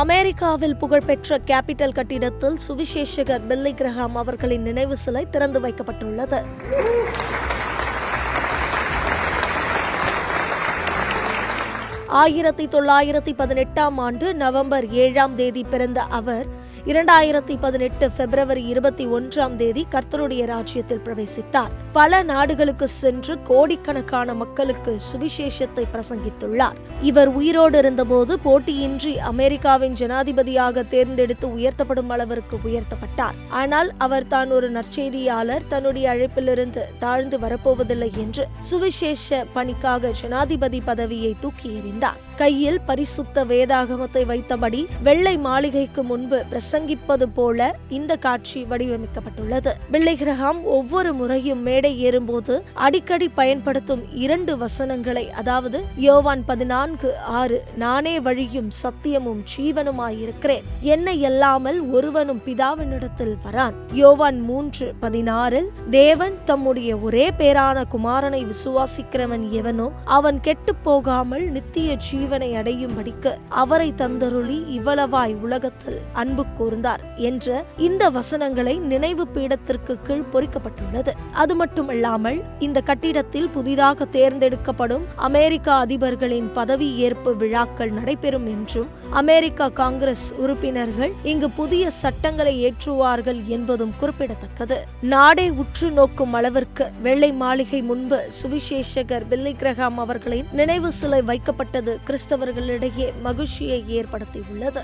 அமெரிக்காவில் புகழ்பெற்ற கேபிட்டல் கட்டிடத்தில் சுவிசேஷகர் பில்லி கிரஹாம் அவர்களின் நினைவு சிலை திறந்து வைக்கப்பட்டுள்ளது. ஆயிரத்தி தொள்ளாயிரத்தி பதினெட்டாம் ஆண்டு நவம்பர் ஏழாம் தேதி பிறந்த அவர் இரண்டாயிரத்தி பதினெட்டு பிப்ரவரி இருபத்தி ஒன்றாம் தேதி கர்த்தருடைய ராஜ்யத்தில் பிரவேசித்தார். பல நாடுகளுக்கு சென்று கோடிக்கணக்கான மக்களுக்கு சுவிசேஷத்தை பிரசங்கித்துள்ளார். இவர் உயிரோடு இருந்தபோது போட்டியின்றி அமெரிக்காவின் ஜனாதிபதியாக தேர்ந்தெடுத்து உயர்த்தப்படும் அளவிற்கு உயர்த்தப்பட்டார். ஆனால் அவர் தான் ஒரு நற்செய்தியாளர் தன்னுடைய அழைப்பிலிருந்து தாழ்ந்து வரப்போவதில்லை என்று சுவிசேஷ பணிக்காக ஜனாதிபதி பதவியை தூக்கி எறிந்தார். 있습니다. கையில் பரிசுத்த வேதாகமத்தை வைத்தபடி வெள்ளை மாளிகைக்கு முன்பு பிரசங்கிப்பது போல இந்த காட்சி வடிவமைக்கப்பட்டுள்ளது. பிள்ளை ஒவ்வொரு முறையும் மேடை ஏறும்போது அடிக்கடி பயன்படுத்தும் இரண்டு வசனங்களை அதாவது யோவான் பதினான்கு ஆறு நானே வழியும் சத்தியமும் ஜீவனுமாயிருக்கிறேன். என்னை அல்லாமல் ஒருவனும் பிதாவினிடத்தில் வரான். யோவான் மூன்று பதினாறில் தேவன் தம்முடைய ஒரே பேரான குமாரனை விசுவாசிக்கிறவன் எவனோ அவன் கெட்டுப் போகாமல் நித்திய ஜீவன் இறைவனை அடையும்படிக்கு அவரை தந்தருளி இவ்வளவாய் உலகத்தில் அன்பு கூர்ந்தார் என்ற இந்த வசனங்களை நினைவு பீடத்திற்கு கீழ் பொறிக்கப்பட்டுள்ளது. அது மட்டுமல்லாமல் இந்த கட்டிடத்தில் புதிதாக தேர்ந்தெடுக்கப்படும் அமெரிக்க அதிபர்களின் பதவி ஏற்பு விழாக்கள் நடைபெறும் என்றும் அமெரிக்க காங்கிரஸ் உறுப்பினர்கள் இங்கு புதிய சட்டங்களை ஏற்றுவார்கள் என்பதும் குறிப்பிடத்தக்கது. நாடே உற்று நோக்கும் அளவிற்கு வெள்ளை மாளிகை முன்பு சுவிசேஷகர் பில்லி கிரகாம் அவர்களின் நினைவு சிலை வைக்கப்பட்டது கிறிஸ்தவர்களிடையே மகிழ்ச்சியை ஏற்படுத்தியுள்ளது.